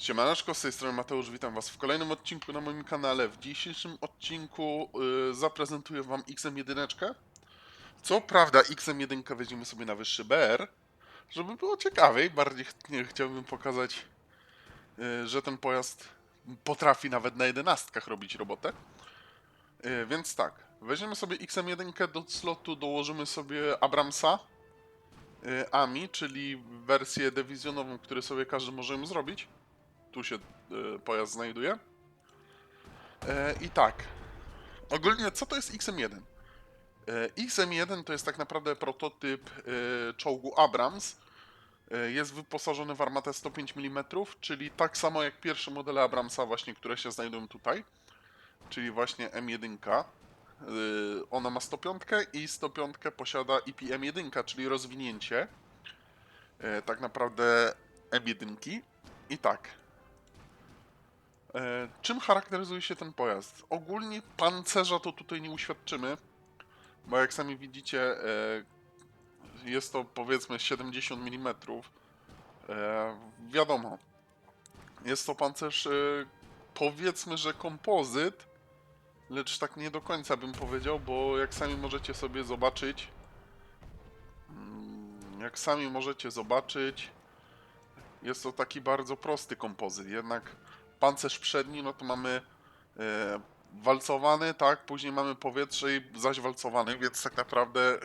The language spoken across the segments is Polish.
Siemaneczko, z tej strony Mateusz, witam was w kolejnym odcinku na moim kanale. W dzisiejszym odcinku y, zaprezentuję wam XM1. Co prawda XM1 weźmiemy sobie na wyższy BR, żeby było ciekawiej, bardziej ch- chciałbym pokazać, y, że ten pojazd potrafi nawet na jedenastkach robić robotę. Y, więc tak, weźmiemy sobie XM1 do slotu, dołożymy sobie Abramsa, AMI, czyli wersję dywizjonową, który sobie każdy może ją zrobić tu się e, pojazd znajduje. E, I tak. Ogólnie, co to jest XM1? E, XM1 to jest tak naprawdę prototyp czołgu Abrams. Jest wyposażony w armatę 105 mm, czyli tak samo jak pierwsze modele Abramsa, właśnie, które się znajdują tutaj. Czyli właśnie M1. E, ona ma 105 i 105 posiada IPM1, czyli rozwinięcie tak naprawdę M1. I tak, E, czym charakteryzuje się ten pojazd? Ogólnie pancerza to tutaj nie uświadczymy, bo jak sami widzicie, e, jest to powiedzmy 70 mm. E, wiadomo, jest to pancerz e, powiedzmy, że kompozyt, lecz tak nie do końca bym powiedział, bo jak sami możecie sobie zobaczyć, mm, jak sami możecie zobaczyć, jest to taki bardzo prosty kompozyt, jednak pancerz przedni, no to mamy e, walcowany, tak, później mamy powietrze i zaś walcowany, więc tak naprawdę e,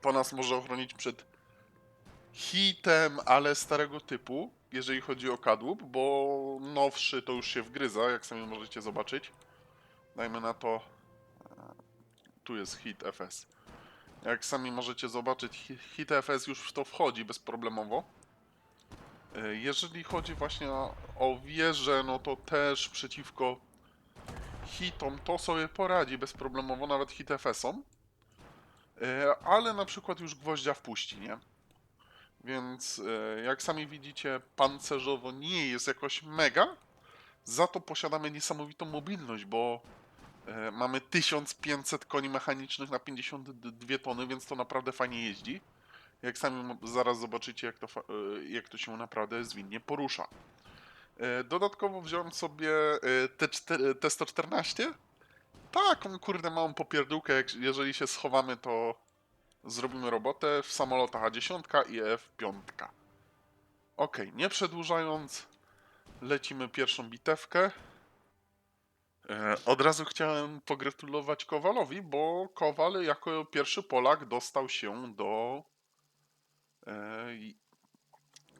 to nas może ochronić przed hitem, ale starego typu, jeżeli chodzi o kadłub, bo nowszy to już się wgryza, jak sami możecie zobaczyć. Dajmy na to, e, tu jest hit FS. Jak sami możecie zobaczyć, hi- hit FS już w to wchodzi bezproblemowo. E, Jeżeli chodzi właśnie o, wieżę, no to też przeciwko hitom to sobie poradzi bezproblemowo, nawet hit FS-om. E, Ale na przykład już gwoździa wpuści, nie? Więc e, jak sami widzicie, pancerzowo nie jest jakoś mega, za to posiadamy niesamowitą mobilność, bo mamy 1500 koni mechanicznych na 52 tony, więc to naprawdę fajnie jeździ. Jak sami zaraz zobaczycie, jak to, e, jak to się naprawdę zwinnie porusza. E, Dodatkowo wziąłem sobie e, T4 T114. Taką kurde małą popierdółkę, jeżeli się schowamy, to zrobimy robotę w samolotach A10 i F5. Ok, nie przedłużając, lecimy pierwszą bitewkę. Od razu chciałem pogratulować Kowalowi, bo Kowal jako pierwszy Polak dostał się do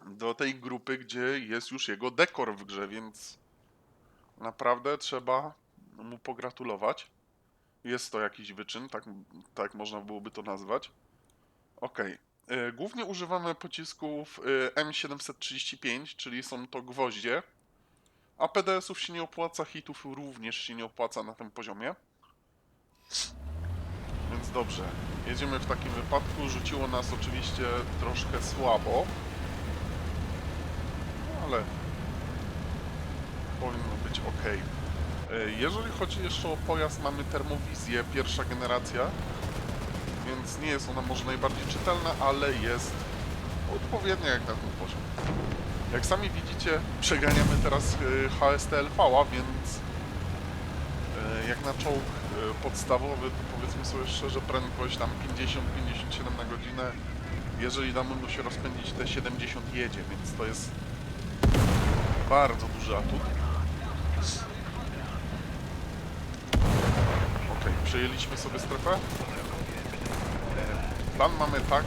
do tej grupy, gdzie jest już jego dekor w grze, więc naprawdę trzeba mu pogratulować. Jest to jakiś wyczyn, tak, tak można byłoby to nazwać. Okej. E, Głównie używamy pocisków e, M735, czyli są to gwoździe, a PDS-ów się nie opłaca, hitów również się nie opłaca na tym poziomie. Więc dobrze, jedziemy w takim wypadku. Rzuciło nas oczywiście troszkę słabo, no ale powinno być ok. Jeżeli chodzi jeszcze o pojazd, mamy termowizję pierwsza generacja, więc nie jest ona może najbardziej czytelna, ale jest odpowiednia jak na ten poziom. Jak sami widzicie, przeganiamy teraz y, HSTLV-a, więc y, jak na czołg podstawowy, to powiedzmy sobie szczerze, prędkość tam 50-57 na godzinę. Jeżeli damy mu się rozpędzić, te 70 jedzie, więc to jest bardzo duży atut. Okej, przejęliśmy sobie strefę. Plan mamy taki,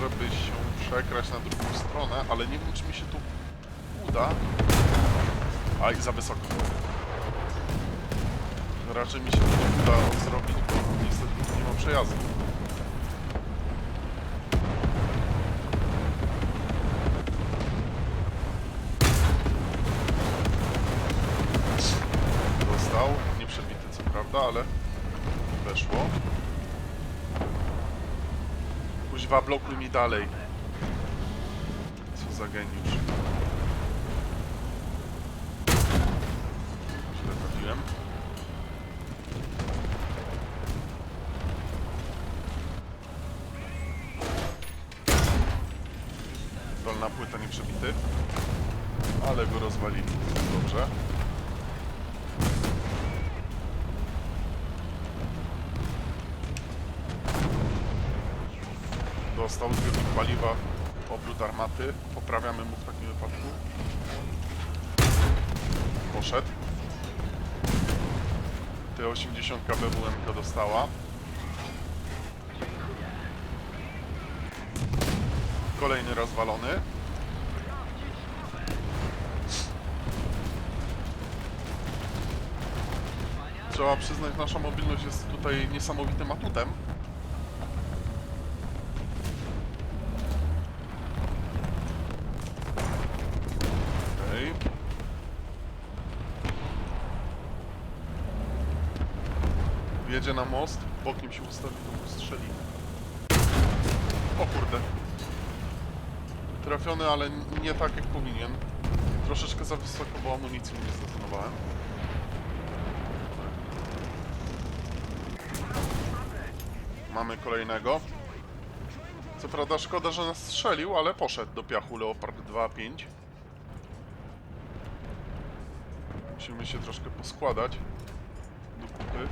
żeby się przekrać na drugą stronę, ale nie wiem, czy mi się tu uda. Aj, za wysoko. Raczej mi się to nie uda zrobić, bo niestety nie ma przejazdu. Dostał. Nie przebity co prawda, ale weszło. Kuźwa, blokuj mi dalej. Co za geniusz. Dolna płyta nie przebity. Ale go rozwalili. Dobrze. Dostał zbiornik paliwa, obrót armaty. Poprawiamy mu w takim wypadku. Poszedł. T80 BWM dostała. Kolejny rozwalony. Trzeba przyznać, nasza mobilność jest tutaj niesamowitym atutem. Okej. Wjedzie na most, bokiem się ustawi, to mu strzeli. O kurde. Trafiony, ale nie tak jak powinien. Troszeczkę za wysoko, bo amunicji nie zdecydowałem. Mamy kolejnego. Co prawda szkoda, że nas strzelił, ale poszedł do piachu Leopard 2.5. Musimy się troszkę poskładać do kupy.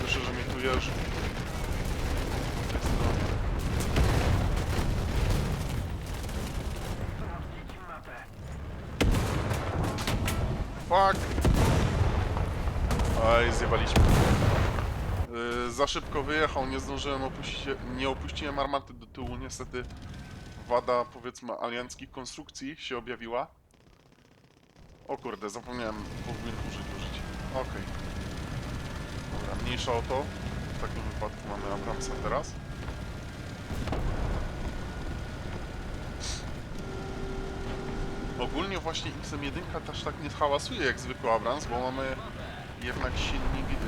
Słyszę, że mnie tu jeżdżą. Fuck! Oj, zjebaliśmy. Yy, za szybko wyjechał, nie zdążyłem opuścić, nie opuściłem armaty do tyłu, niestety wada, powiedzmy, alianckich konstrukcji się objawiła. O kurde, zapomniałem, powinien użyć, użyć. Okej. Dobra, mniejsza o to. W takim wypadku mamy Abramsa teraz. Ogólnie właśnie XM1 też tak nie hałasuje jak zwykły Abrams, bo mamy jednak silnik yy,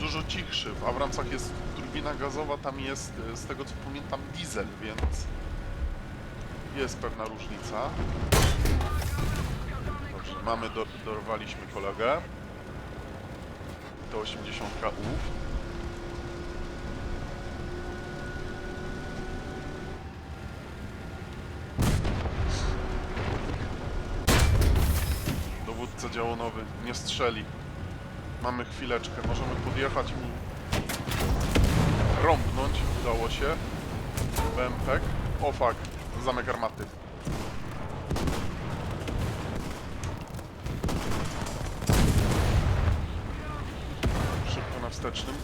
dużo cichszy. W Abramsach jest turbina gazowa, tam jest, yy, z tego co pamiętam, diesel, więc jest pewna różnica. Mamy, do, dorwaliśmy kolegę. To 80 ów. Dowódca działonowy nie strzeli. Mamy chwileczkę, możemy podjechać mu rąbnąć. Udało się. BMPek. O fuck, zamek armaty. Szybko na wstecznym.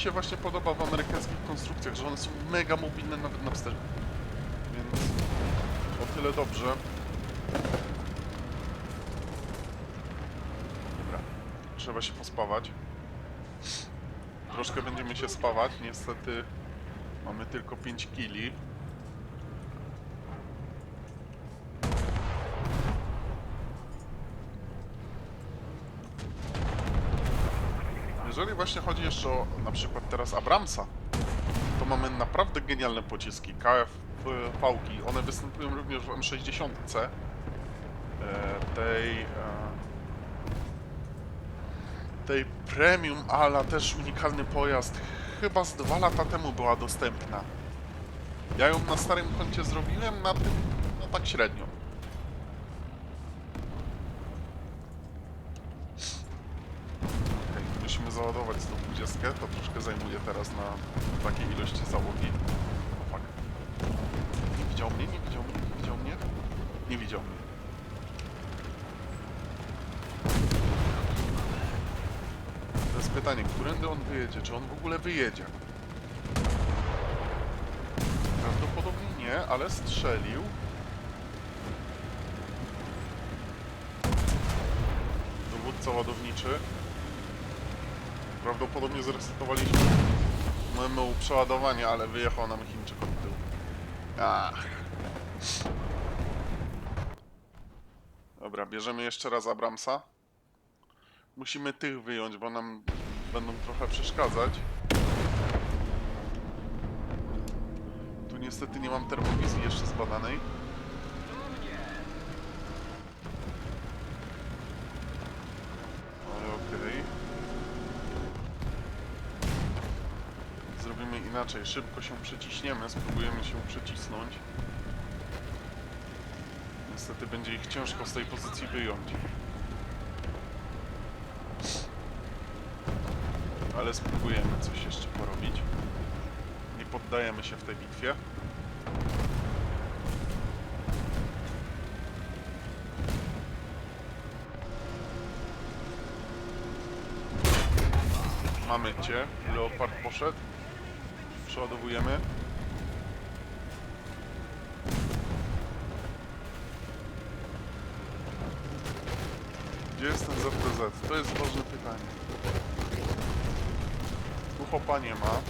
Się właśnie podoba w amerykańskich konstrukcjach, że one są mega mobilne nawet na wstecz. Więc o tyle dobrze. Dobra, trzeba się pospawać. Troszkę będziemy się spawać, niestety mamy tylko 5 kili. Jeżeli właśnie chodzi jeszcze o na przykład teraz Abramsa, to mamy naprawdę genialne pociski. KF-pałki, one występują również w M60 e, tej e, tej premium ala też unikalny pojazd chyba z dwa lata temu była dostępna. Ja ją na starym koncie zrobiłem, na tym no tak średnio. Okej, musimy załadować 120, to troszkę zajmuje teraz na takiej ilości załogi. O fuck. Nie widział mnie, nie widział mnie, nie widział mnie? Nie widział mnie. To jest pytanie, którędy on wyjedzie? Czy on w ogóle wyjedzie? Prawdopodobnie nie, ale strzelił. Dowódca ładowniczy. Prawdopodobnie zresetowaliśmy memu przeładowanie, ale wyjechał nam Chińczyk od tyłu. Ach. Dobra, bierzemy jeszcze raz Abramsa. Musimy tych wyjąć, bo nam będą trochę przeszkadzać. Tu niestety nie mam termowizji jeszcze zbadanej. Inaczej, szybko się przyciśniemy, spróbujemy się przycisnąć. Niestety będzie ich ciężko z tej pozycji wyjąć. Ale spróbujemy coś jeszcze porobić. Nie poddajemy się w tej bitwie. Mamy cię. Leopard poszedł. Przeładowujemy. Gdzie jest ten ZPZ? To jest ważne pytanie. Tu hopa nie ma.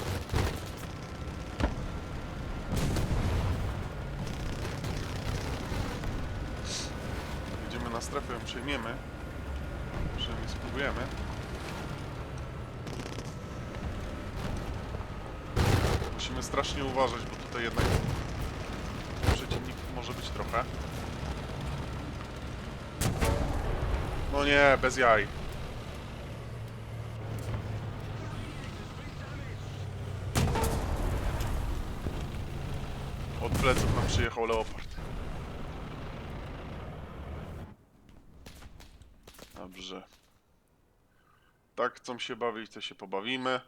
Jedziemy na strefę, ją przejmiemy. Przynajmniej spróbujemy. Musimy strasznie uważać, bo tutaj jednak przeciwników może być trochę. No nie, bez jaj. Od pleców nam przyjechał Leopard. Dobrze. Tak chcą się bawić, to się pobawimy.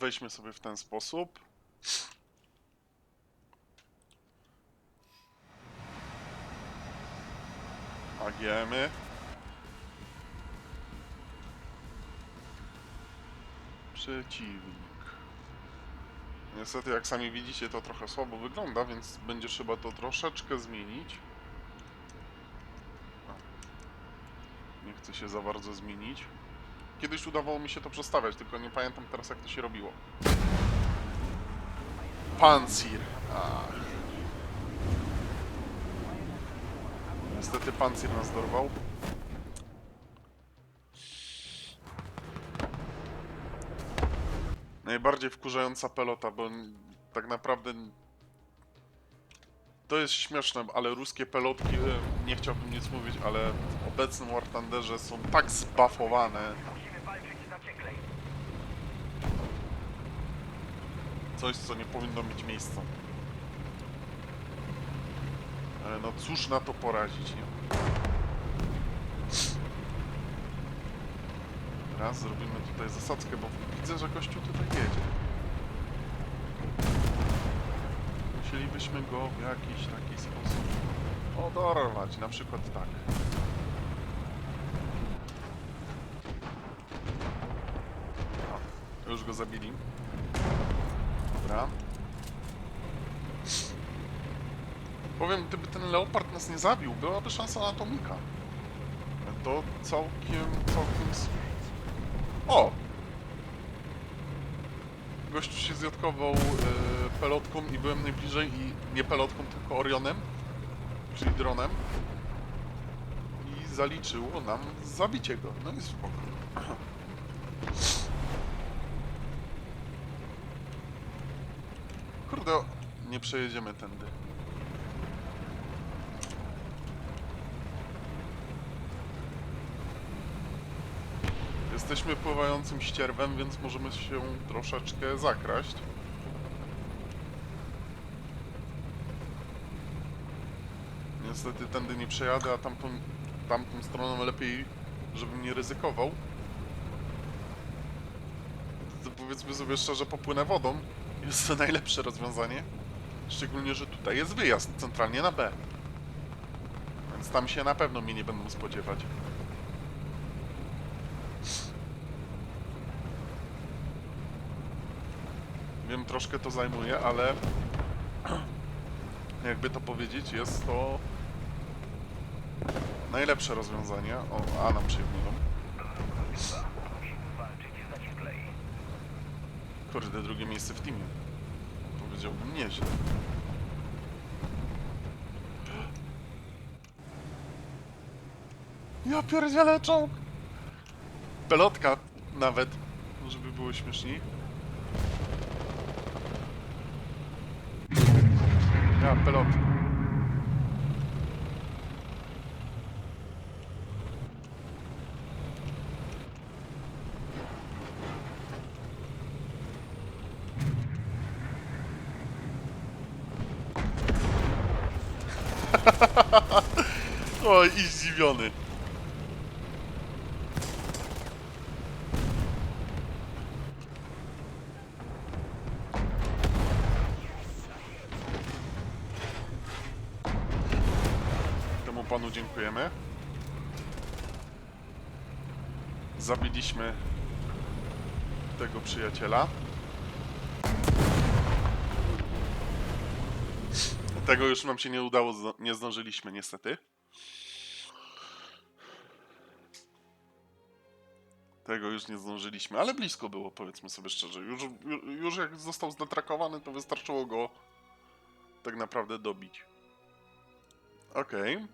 Weźmy sobie w ten sposób. AGM-y. Przeciwnik. Niestety, jak sami widzicie, to trochę słabo wygląda, więc będzie trzeba to troszeczkę zmienić. Nie chcę się za bardzo zmienić. Kiedyś udawało mi się to przestawiać, tylko nie pamiętam teraz jak to się robiło. Pancir. Niestety pancir nas dorwał. Najbardziej wkurzająca pelota, bo tak naprawdę to jest śmieszne, ale ruskie pelotki, e, nie chciałbym nic mówić, ale w obecnym War Thunderze są tak zbafowane. Coś, co nie powinno mieć miejsca. Ale no cóż na to poradzić, nie? Raz zrobimy tutaj zasadzkę, bo widzę, że gościu tutaj jedzie. Musielibyśmy go w jakiś taki sposób odorwać, na przykład tak. Już go zabili. Dobra. Powiem, gdyby ten leopard nas nie zabił, byłaby szansa na atomika. To całkiem, całkiem... s- O! Gościu się zjadkował e, pelotką i byłem najbliżej i nie pelotką, tylko Orionem, czyli dronem. I zaliczyło nam zabicie go. No i spoko. Kurde, nie przejedziemy tędy. Jesteśmy pływającym ścierwem, więc możemy się troszeczkę zakraść. Niestety tędy nie przejadę, a tamtą, tamtą stroną lepiej, żebym nie ryzykował. To powiedzmy sobie szczerze, popłynę wodą. Jest to najlepsze rozwiązanie. Szczególnie, że tutaj jest wyjazd centralnie na B. Więc tam się na pewno mnie nie będą spodziewać. Wiem, troszkę to zajmuje, ale jakby to powiedzieć, jest to najlepsze rozwiązanie. O, a nam przyjmują. Kurde, drugie miejsce w teamie. Powiedziałbym nieźle. Ja pierdzielę czołg! Pelotka nawet, żeby było śmieszniej. Ja, pelot. Oj, i zdziwiony. Temu panu dziękujemy. Zabiliśmy tego przyjaciela. Tego już nam się nie udało, nie zdążyliśmy niestety. Tego już nie zdążyliśmy, ale blisko było, powiedzmy sobie szczerze. Już, ju- już jak został zdetrakowany, to wystarczyło go tak naprawdę dobić. Okej.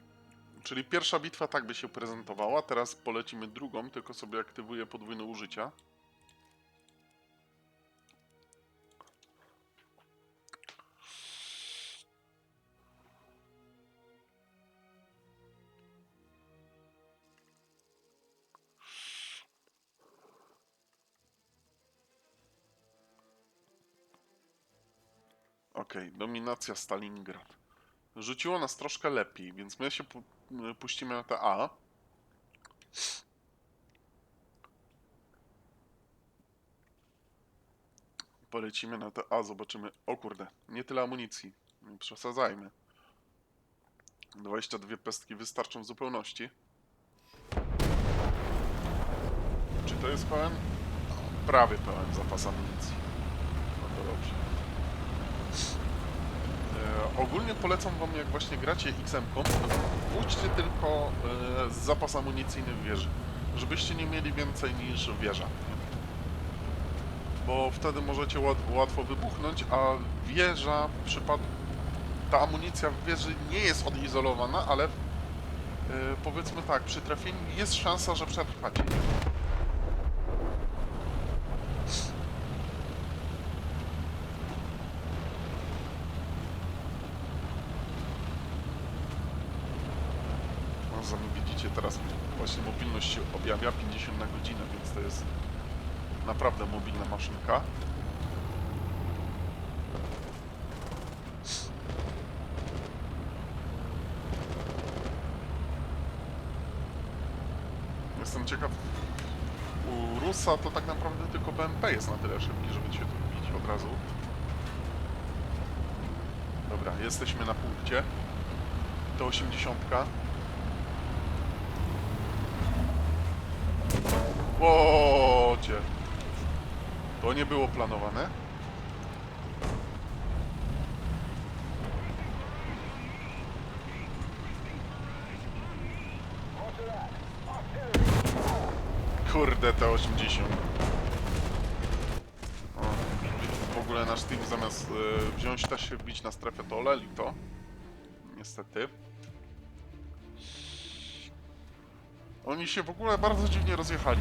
Czyli pierwsza bitwa tak by się prezentowała, teraz polecimy drugą, tylko sobie aktywuję podwójne użycia. Okej, dominacja Stalingrad. Rzuciło nas troszkę lepiej, więc my się pu puścimy na te A. Polecimy na te A, zobaczymy. O kurde, nie tyle amunicji. Nie przesadzajmy. 22 pestki wystarczą w zupełności. Czy to jest pełen? No, prawie pełen zapas amunicji. No to dobrze. E, ogólnie polecam wam, jak właśnie gracie XM-ką, pójdźcie tylko e, z zapas amunicyjny w wieży. Żebyście nie mieli więcej niż wieża. Bo wtedy możecie łat, łatwo wybuchnąć, a wieża w przypadku... Ta amunicja w wieży nie jest odizolowana, ale e, powiedzmy tak, przy trafieniu jest szansa, że przetrwacie. No, widzicie, teraz właśnie mobilność się objawia 50 na godzinę, więc to jest naprawdę mobilna maszynka. Jestem ciekaw, u Rusa to tak naprawdę tylko BMP jest na tyle szybki, żeby się tu bić od razu. Dobra, jesteśmy na punkcie. To 80. Łocie! To nie było planowane. Kurde, te 80. O, w ogóle nasz team zamiast e, wziąć też się wbić na strefę, to oleli to. Niestety. Oni się w ogóle bardzo dziwnie rozjechali.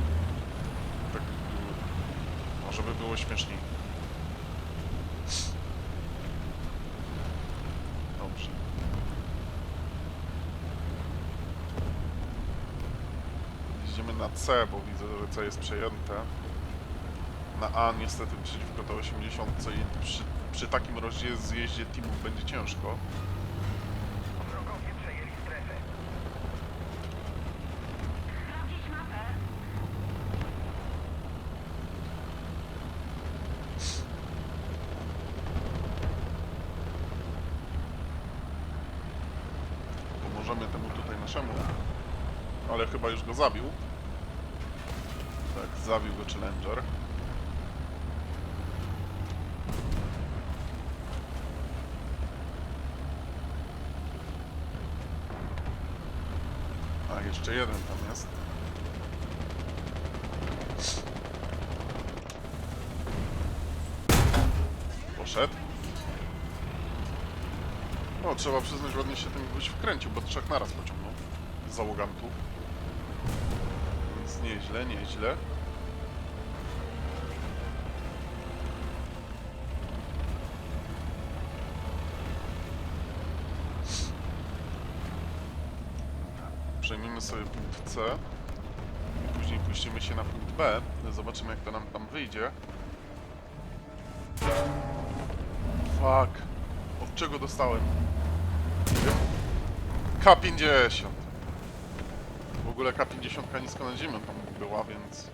Żeby było śmieszniej. Dobrze. Jedziemy na C, bo widzę, że C jest przejęte. Na A niestety przeciwko to 80 i przy, przy takim rozjeździe teamów będzie ciężko. Wrogowie przejęli strefę. Sprawdzić mapę. Pomożemy temu tutaj naszemu. Ale chyba już go zabił. Tak, zabił go Challenger. A, jeszcze jeden tam jest. Poszedł. No, trzeba przyznać, ładnie się ten gość wkręcił, bo trzech naraz pociągnął z załogantów. Więc nieźle, nieźle. Przejmiemy sobie punkt C. I później puścimy się na punkt B. Zobaczymy, jak to nam tam wyjdzie. Fuck. Od czego dostałem? Nie wiem. K50. W ogóle K50 nisko nad ziemią tam była, więc...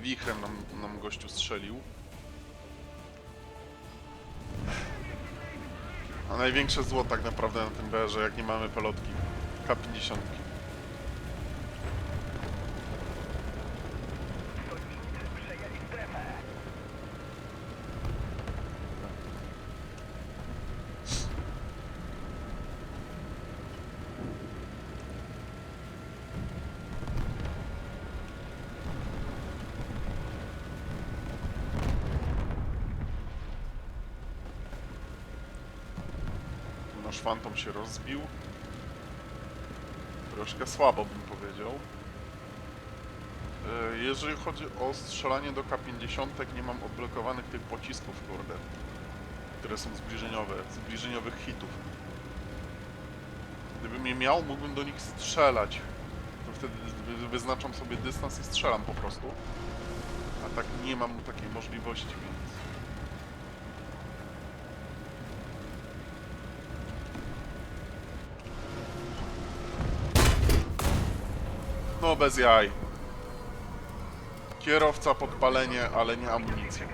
Wichrem nam, nam gościu strzelił. A największe zło tak naprawdę na tym BR, jak nie mamy pelotki. K50. Nasz fantom się rozbił. Troszkę słabo bym powiedział. E, Jeżeli chodzi o strzelanie do K50, nie mam odblokowanych tych pocisków, kurde. Które są zbliżeniowe, zbliżeniowych hitów. Gdybym je miał, mógłbym do nich strzelać. To wtedy wy- wyznaczam sobie dystans i strzelam po prostu. A tak nie mam takiej możliwości, więc... No bez jaj. Kierowca podpalenie, ale nie amunicja.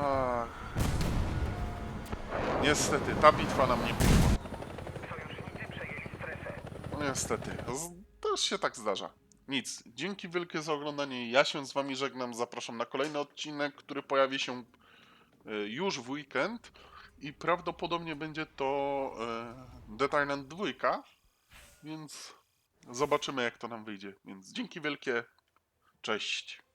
Ach. Niestety, ta bitwa nam nie poszła. No niestety, też się tak zdarza. Nic, dzięki wielkie za oglądanie. Ja się z wami żegnam, zapraszam na kolejny odcinek, który pojawi się e, już w weekend i prawdopodobnie będzie to e, Dead Island 2, więc zobaczymy jak to nam wyjdzie. Więc dzięki wielkie, cześć.